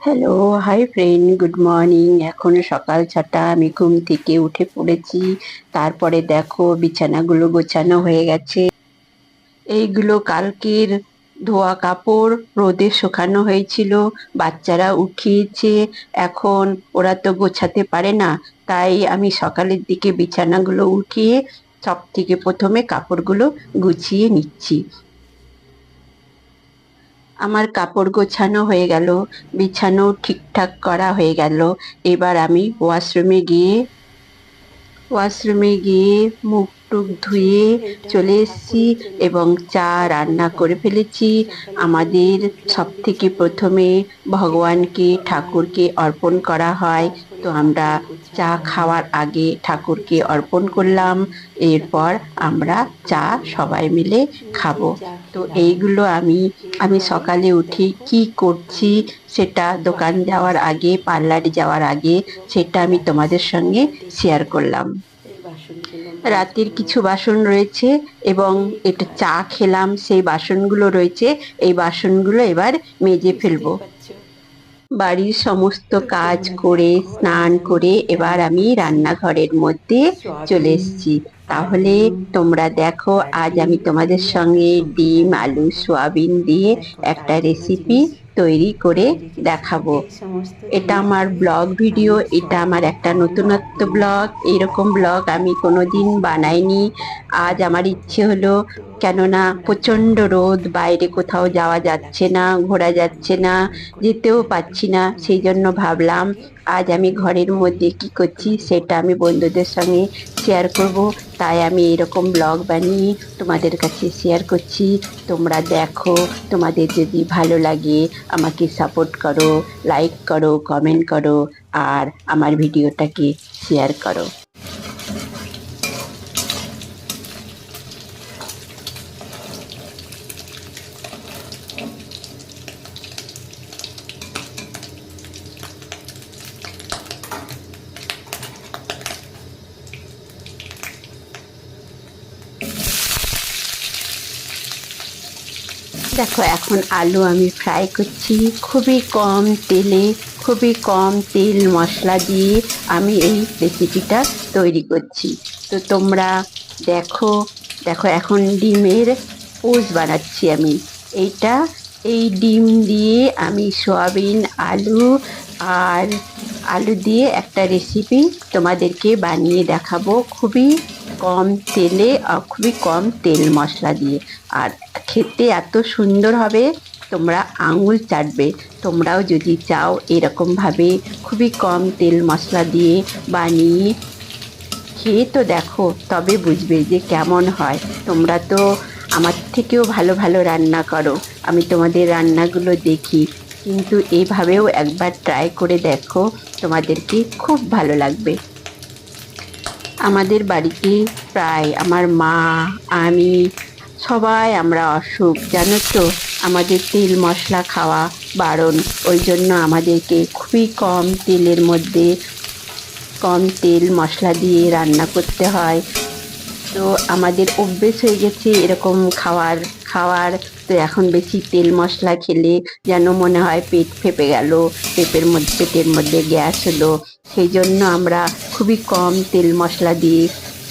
Hello hi friend good morning এখন সকাল ছটা, আমি ঘুম থেকে উঠে পড়েছি। তারপরে দেখো, বিছানাগুলো গোছানো হয়ে গেছে। এইগুলো কালকের ধোয়া কাপড়, রোদে শুকানো হয়েছিল, বাচ্চারা উঠিয়েছে। এখন ওরা তো গোছাতে পারে না, তাই আমি সকালের দিকে বিছানাগুলো উঠিয়ে সব থেকে প্রথমে কাপড়গুলো গুছিয়ে নিচ্ছি। আমার কাপড় গোছানো হয়ে গেল, বিছানো ঠিকঠাক করা হয়ে গেল। এবার আমি ওয়াশরুমে গিয়ে ওয়াশরুমে গিয়ে মুখ টুক ধুয়ে চলে এসেছি এবং চা রান্না করে ফেলেছি। আমাদের সব থেকে প্রথমে ভগবানকে, ঠাকুরকে অর্পণ করা হয়। তো আমরা চা খাওয়ার আগে ঠাকুরকে অর্পণ করলাম। এরপর আমরা চা সবাই মিলে খাব। তো এইগুলো আমি আমি সকালে উঠে কি করছি সেটা দোকান যাওয়ার আগে, পার্লারে যাওয়ার আগে সেটা আমি তোমাদের সঙ্গে শেয়ার করলাম। রাতের কিছু বাসন রয়েছে এবং এটা চা খেলাম, সেই বাসনগুলো রয়েছে। এই বাসনগুলো এবার মেজে ফেলব। বাড়ির সমস্ত কাজ করে, স্নান করে এবার আমি রান্নাঘরের মধ্যে চলে এসেছি। তাহলে তোমরা দেখো, আজ আমি তোমাদের সঙ্গে ডিম, আলু, সোয়াবিন দিয়ে একটা রেসিপি তৈরি করে দেখাবো। এটা আমার ব্লগ ভিডিও, এটা আমার একটা নতুনত্ব ব্লগ। এরকম ব্লগ আমি কোনোদিন বানাইনি। আজ আমার ইচ্ছে হলো কেননা প্রচণ্ড রোদ, বাইরে কোথাও যাওয়া যাচ্ছে না, ঘোরা যাচ্ছে না, যেতেও পাচ্ছি না, সেই জন্য ভাবলাম আজ আমি ঘরের মধ্যে কি করছি সেটা আমি বন্ধুদের সঙ্গে শেয়ার করব। তাই আমি এরকম ব্লগ বানিয়ে তোমাদের কাছে শেয়ার করছি। তোমরা দেখো, তোমাদের যদি ভালো লাগে আমাকে সাপোর্ট করো লাইক করো কমেন্ট করো, আর আমার ভিডিওটাকে শেয়ার করো। দেখো, এখন আলু আমি ফ্রাই করছি। খুবই কম তেলে, খুবই কম তেল মশলা দিয়ে আমি এই রেসিপিটা তৈরি করছি। তো তোমরা দেখো দেখো, এখন ডিমের পোজ বানাচ্ছি আমি। এইটা, এই ডিম দিয়ে আমি সয়াবিন, আলু আর আলু দিয়ে একটা রেসিপি তোমাদেরকে বানিয়ে দেখাবো। খুবই কম তেলে খুবই কম তেল মশলা দিয়ে। আর খেতে এত সুন্দর হবে, তোমরা আঙুল চাটবে। তোমরাও যদি চাও এরকমভাবে খুবই কম তেল মশলা দিয়ে বানিয়ে খেয়ে তো দেখো, তবে বুঝবে যে কেমন হয়। তোমরা তো আমার থেকেও ভালো ভালো রান্না করো, আমি তোমাদের রান্নাগুলো দেখি। কিন্তু এইভাবেও একবার ট্রাই করে দেখো, তোমাদেরকে খুব ভালো লাগবে। আমাদের বাড়িতে প্রায় আমার মা, আমি, সবাই আমরা অসুখ, জানো তো? আমাদের তেল মশলা খাওয়া বারণ। ওই জন্য আমাদেরকে খুবই কম তেলের মধ্যে কম তেল মশলা দিয়ে রান্না করতে হয়। তো আমাদের অভ্যেস হয়ে গেছে এরকম খাওয়ার খাওয়ার। তো এখন বেশি তেল মশলা খেলে যেন মনে হয় পেট ফেপে গেল পেটের মধ্যে পেটের মধ্যে গ্যাস হলো। সেই জন্য আমরা খুবই কম তেল মশলা দিয়ে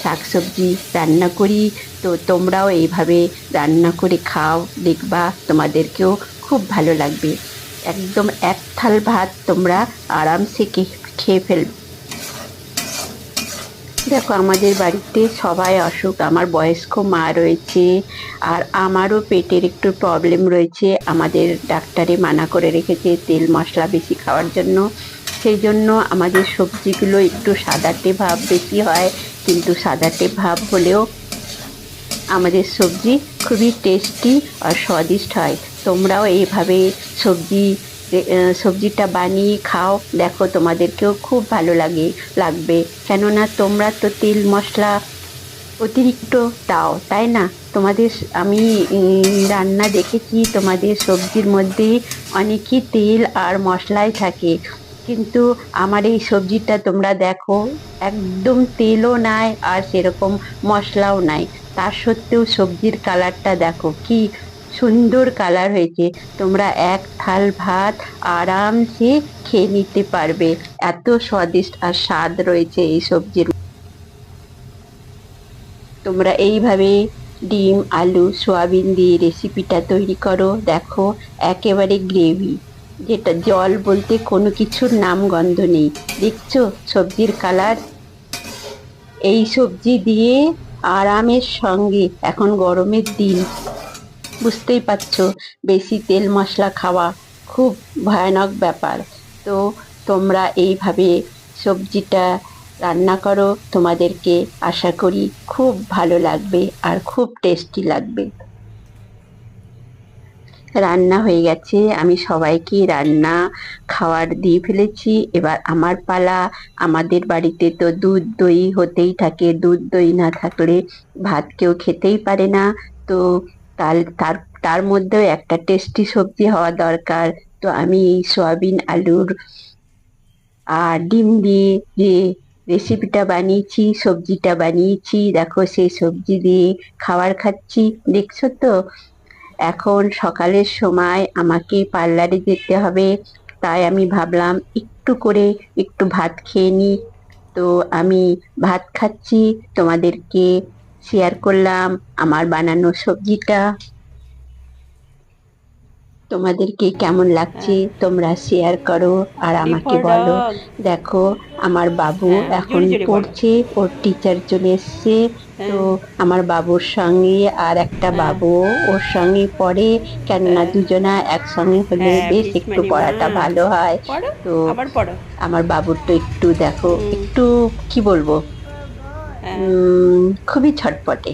শাকসবজি রান্না করি। তো তোমরাও এইভাবে রান্না করে খাও, দেখবা তোমাদেরকেও খুব ভালো লাগবে। একদম এক থাল ভাত তোমরা আরামসে খেয়ে ফেলবে দেখো আমাদের বাড়িতে সবাই অসুখ, আমার বয়স্ক মা রয়েছে আর আমারও পেটের একটু প্রবলেম রয়েছে। আমাদের ডাক্তারে মানা করে রেখেছে তেল মশলা বেশি খাওয়ার জন্য। সেই জন্য আমাদের সবজিগুলো একটু সাদাটে ভাব বেশি হয়, কিন্তু সাদাটে ভাব হলেও আমাদের সবজি খুবই টেস্টি আর স্বাদিষ্ট হয়। তোমরাও এইভাবে সবজি সবজিটা বানিয়ে খাও। দেখো তোমাদেরকেও খুব ভালো লাগে, লাগবে। কেননা তোমরা তো তেল মশলা অতিরিক্ত দাও, তাই না? তোমাদের আমি রান্না দেখেছি তোমাদের সবজির মধ্যে অনেকই তেল আর মশলাই থাকে। কিন্তু আমার এই সবজিটা তোমরা দেখো, একদম তেলও নাই আর সেরকম মশলাও নাই। তার সত্ত্বেও সবজির কালারটা দেখো, কি সুন্দর কালার হয়েছে। তোমরা এক থাল ভাত আরামসে খেয়ে নিতে পারবে। এত স্বাদিষ্ট আর স্বাদ রয়েছে এই সবজির তোমরা এইভাবে ডিম, আলু, সোয়াবিন দিয়ে রেসিপিটা তৈরি করো। দেখো, একেবারে গ্রেভি যেটা জল বলতে কোনো কিছুর নাম গন্ধ নেই। দেখছ সবজির কালার? এই সবজি দিয়ে আরামের সঙ্গে এখন গরমের দিন। বুঝতেই পারছ, বেশি তেল মশলা খাওয়া খুব ভয়ানক ব্যাপার। তো তোমরা এইভাবে সবজিটা রান্না করো, তোমাদেরকে আশা করি খুব ভালো লাগবে আর খুব টেস্টি লাগবে। রান্না হয়ে গেছে। আমি সবাইকে রান্না, খাওয়ার দিয়ে ফেলেছি। এবার আমার পালা। আমাদের বাড়িতে তো দুধ দই হতেই থাকে। দুধ দই না থাকলে ভাত কেউ খেতেই পারে না। তো তার তার তার মধ্যেও একটা টেস্টি সবজি হওয়া দরকার। তো আমি এই সয়াবিন, আলুর আর ডিম দিয়ে যে রেসিপিটা বানিয়েছি, সবজিটা বানিয়েছি, দেখো সেই সবজি দিয়ে খাবার খাচ্ছি। দেখছ তো? এখন সকালের সময় আমাকে পার্লারে যেতে হবে। তাই আমি ভাবলাম একটু করে একটু ভাত খেয়ে নিই। তো আমি ভাত খাচ্ছি তোমাদেরকে শেয়ার করলাম আমার বানানো সবজিটা। তোমাদেরকে কেমন লাগছে তোমরা শেয়ার করো আর আমাকে বলো। দেখো আমার বাবু হ্যাঁ, এখন। পড়ছে ওর টিচার চলে এসছে। তো আমার বাবুর সঙ্গে আর একটা হ্যাঁ। বাবু ওর সঙ্গে পড়ে কেননা হ্যাঁ। দুজনা একসঙ্গে হলে হ্যাঁ, বেশ একটু পড়াটা ভালো হয়। তো আমার বাবুর তো একটু দেখো একটু কি বলব? খুবই ছটপটে।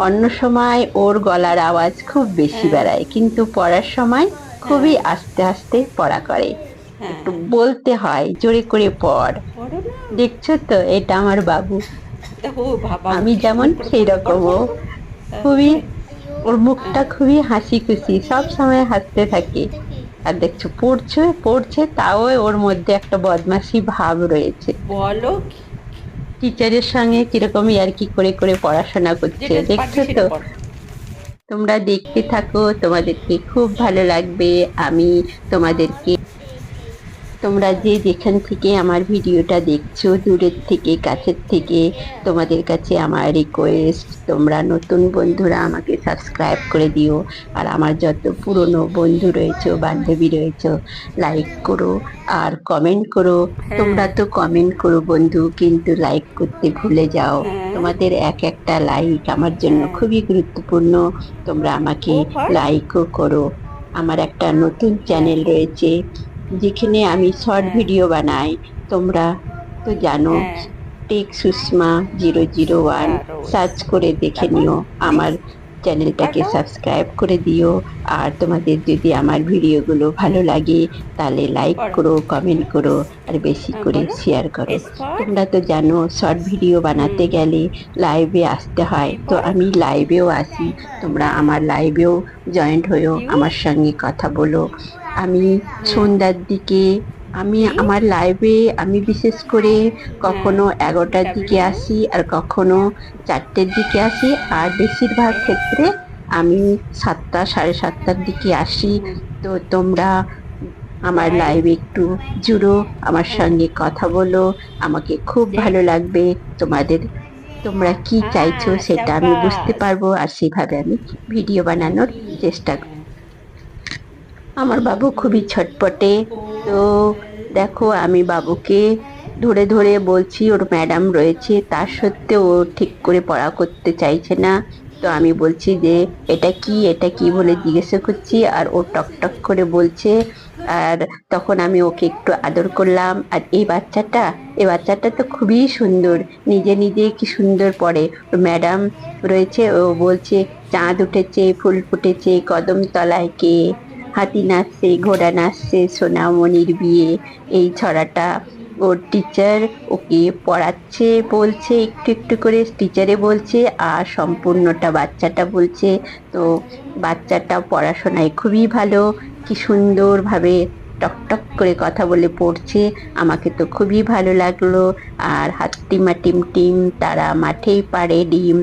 অন্য সময় ওর গলার আওয়াজ খুব বেশি। বেড়ায় কিন্তু পড়ার সময় খুবই আস্তে আস্তে পড়া করে। একটু বলতে হয় জোরে করে পড়। দেখছ তো এটা আমার বাবা। আমি যেমন সেই রকম খুবই ওর মুখটা খুবই হাসি খুশি সব সময় হাসতে থাকে। আর দেখছ পড়ছে পড়ছে তাও ওর মধ্যে একটা বদমাশি ভাব রয়েছে। বলো টিচারের সঙ্গে কীরকম ইয়ার্কি করে করে পড়াশোনা করছে দেখছ তো? তোমরা দেখতে থাকো তোমাদেরকে খুব ভালো লাগবে। আমি তোমাদেরকে তোমরা যে যেখান থেকে আমার ভিডিওটা দেখছ দূরের থেকে কাছের থেকে তোমাদের কাছে আমার রিকোয়েস্ট তোমরা নতুন বন্ধুরা আমাকে সাবস্ক্রাইব করে দিও। আর আমার যত পুরনো বন্ধু রয়েছে বান্ধবী রয়েছে লাইক করো আর কমেন্ট করো। তোমরা তো কমেন্ট করো বন্ধু কিন্তু লাইক করতে ভুলে যাও। হ্যাঁ। তোমাদের এক একটা লাইক আমার জন্য হ্যাঁ। খুবই গুরুত্বপূর্ণ। তোমরা আমাকে লাইকও করো। আমার একটা নতুন চ্যানেল রয়েছে। যেখানে আমি শর্ট হ্যাঁ। ভিডিও বানাই তোমরা তো জানো হ্যাঁ, tech Sushma zero zero one হ্যাঁ, সার্চ করে দেখে নিও। আমার চ্যানেলটাকে? সাবস্ক্রাইব করে দিও। আর তোমাদের যদি আমার ভিডিওগুলো ভালো লাগে তাহলে লাইক। করো। কমেন্ট করো আর বেশি হ্যাঁ, করে। শেয়ার করো। তোমরা তো জানো শর্ট ভিডিও বানাতে গেলে লাইভে আসতে হয়। তো আমি লাইভেও আসি। তোমরা আমার লাইভেও জয়েন্ট হয়েও? আমার সঙ্গে কথা বলো। আমি সন্ধ্যার দিকে আমি আমার লাইভে আমি বিশেষ করে কখনো এগারোটার দিকে আসি আর কখনো চারটের দিকে আসি। আর বেশিরভাগ ক্ষেত্রে আমি সাতটা সাড়ে সাতটার দিকে আসি। তো তোমরা আমার লাইভে একটু জুড়ো আমার সঙ্গে কথা বলো আমাকে খুব ভালো লাগবে। তোমাদের তোমরা কি চাইছো সেটা আমি বুঝতে পারব। আর সেভাবে আমি ভিডিও বানানোর চেষ্টা করব আমার বাবু খুবই ছটপটে। তো দেখো, আমি বাবুকে ধরে ধরে বলছি, ওর ম্যাডাম রয়েছে তার সত্ত্বেও ও ঠিক করে পড়া করতে চাইছে না। তো আমি বলছি যে, এটা কি? এটা কি বলে জিজ্ঞাসা করছি? আর ও টক টক করে বলছে, আর তখন আমি ওকে একটু আদর করলাম। আর এই বাচ্চাটা এই বাচ্চাটা তো খুবই সুন্দর, নিজে নিজে কি সুন্দর পড়ে। ম্যাডাম রয়েছে, ও বলছে, চাঁদ উঠেছে, ফুল ফুটেছে কদম তলায় কে? হাতি নাচছে, ঘোড়া নাচছে, সোনামণির বিয়ে। এই ছড়াটা ওর টিচার ওকে পড়াচ্ছে, বলছে, একটু একটু করে টিচারে বলছে, আর সম্পূর্ণটা বাচ্চাটা বলছে। তো বাচ্চাটা পড়াশোনায় খুবই ভালো, কি সুন্দরভাবে টকটক করে কথা বলে পড়ছে। আমাকে তো খুবই ভালো লাগল। আর হাত টিমা টিম টিম, তারা মাঠেই পারে ডিম।